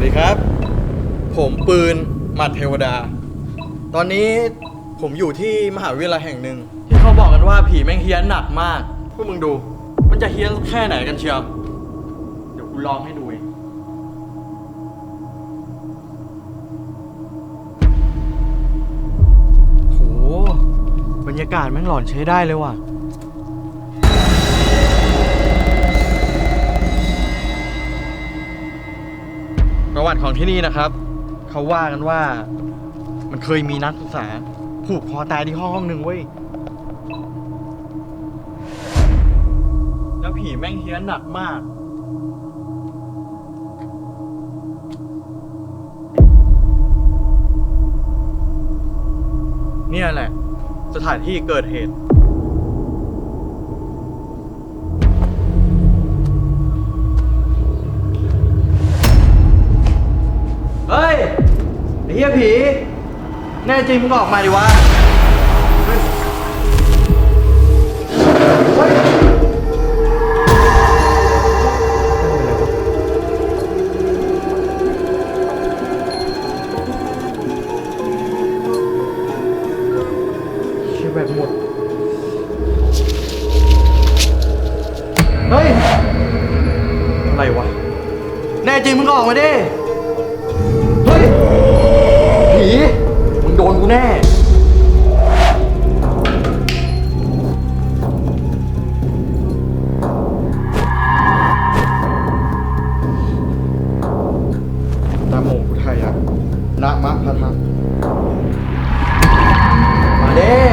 วัสดีครับ ผมปืนหมัดเทวดา ตอนนี้ผมอยู่ที่มหาวิทยาลัยแห่งหนึ่ง ที่เขาบอกกันว่าผีแม่งเฮี้ยนหนักมาก พวกมึงดู มันจะเฮี้ยนแค่ไหนกันเชียวเดี๋ยวกูลองให้ดูเองโหบรรยากาศแม่งหลอนใช้ได้เลยว่ะ ประวัติของที่นี่นะครับ เขาว่ากันว่า มันเคยมีนักศึกษา ผูกคอตายที่ห้องห้องหนึ่งเว้ย แล้วผีแม่งเฮี้ยนหนักมาก เนี่ยแหละ สถานที่เกิดเหตุ ผี แน่จริงมึงออกมาดิวะ เชี่ยแบบหมด เฮ้ย อะไรวะ แน่จริงมึงก็ออกมาดิ เด้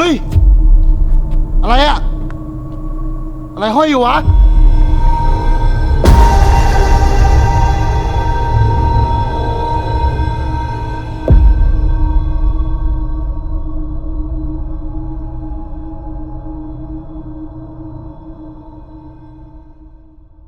เฮ้ย อะไรอะอะไรห้อยอยู่วะ